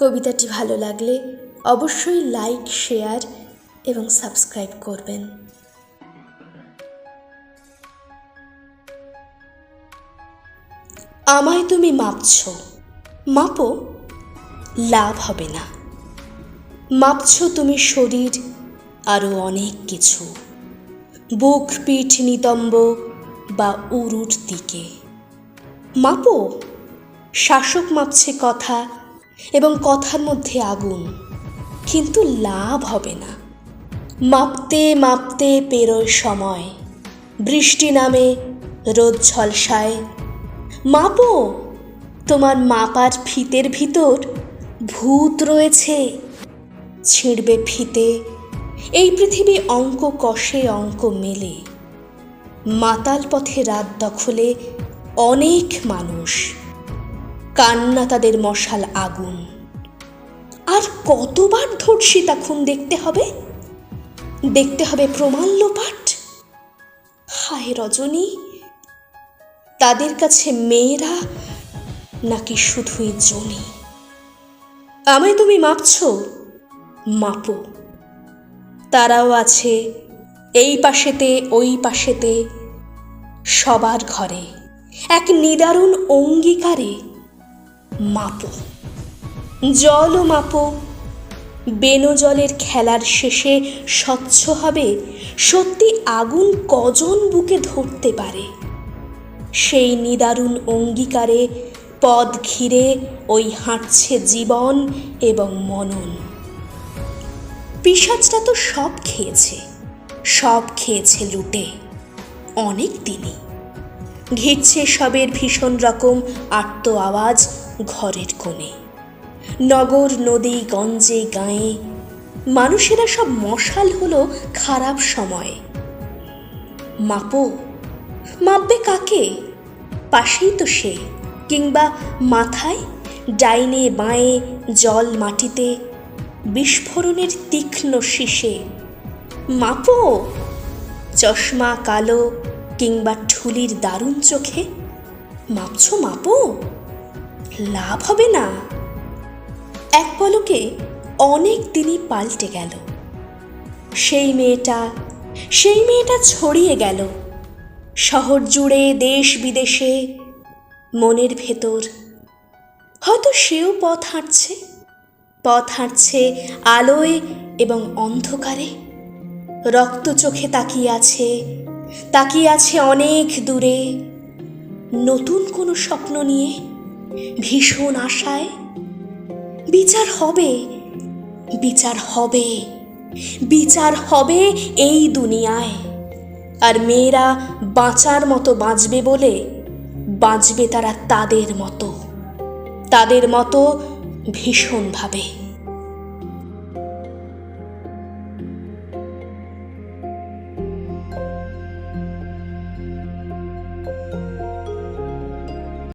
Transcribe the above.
কবিতাটি ভালো লাগলে অবশ্যই লাইক, শেয়ার এবং সাবস্ক্রাইব করবেন। আমায় তুমি মাপছ। মাপো, লাভ হবে না। মাপছ তুমি শরীর আরও অনেক কিছু। বুক, পিঠ, নিতম্ব বা উরুর দিকে। মাপো, শাসক মাপছে কথা এবং কথার মধ্যে আগুন। কিন্তু লাভ হবে না। মাপতে মাপতে পেরোয় সময়। বৃষ্টি নামে রোদ ঝলসায়। মাপো, তোমার মাপার ফিতের ভিতর ভূত রয়েছে। ছিঁড়বে ফিতে, এই পৃথিবী অঙ্ক কষে অঙ্ক মেলে। মাতাল পথে রাত দখলে অনেক মানুষ। কান্না তাদের মশাল আগুন। আর কতবার ধর্ষিতা খুন দেখতে হবে? দেখতে হবে প্রমাণ লোপাট হায় রজনী, তাদের কাছে মেয়েরা নাকি শুধুই জনি। আমায় তুমি মাপছ? মাপো। তারাও আছে এই পাশেতে, ওই পাশেতে, সবার ঘরে। এক নিদারুণ অঙ্গীকারে মাপো। জলও মাপো। বেনো জলের খেলার শেষে স্বচ্ছ হবে, সত্যি আগুন কজন বুকে ধরতে পারে? সেই নিদারুণ অঙ্গীকারে পদ ঘিরে ওই হাঁটছে জীবন এবং মনন। পিসাজটা তো সব খেয়েছে সব খেয়েছে লুটে, অনেক দিনই। ঘিরছে সবের ভীষণ রকম আত্ম আওয়াজ ঘরের কোণে। নগর, নদী, গঞ্জে, গাঁয়ে। মানুষেরা সব মশাল হলো খারাপ সময়। মাপো, মাপবে কাকে? পাশেই তো সে, কিংবা মাথায়, ডাইনে, বাঁয়ে, জল মাটিতে, বিস্ফোরণের তীক্ষ্ণ শীষে। মাপো, চশমা কালো কিংবা ঠুলির দারুণ চোখে। মাপছ মাপো? লাভ হবে না? এক পলকে অনেক দিনই পাল্টে গেল। সেই মেয়েটা সেই মেয়েটা ছড়িয়ে গেল। শহর জুড়ে, দেশ বিদেশে, মনের ভেতর। হয়তো সেও পথ হাঁটছে। পথ হাঁটছে আলোয় এবং অন্ধকারে। রক্ত চোখে তাকিয়ে আছে তাকিয়ে আছে অনেক দূরে। নতুন কোনো স্বপ্ন নিয়ে ভীষণ আশায়, বিচার হবে বিচার হবে বিচার হবে এই দুনিয়ায়। আর মেয়েরা বাঁচার মতো বাঁচবে বলে বাঁচবে তারা তাদের মতো তাদের মতো ভীষণভাবে।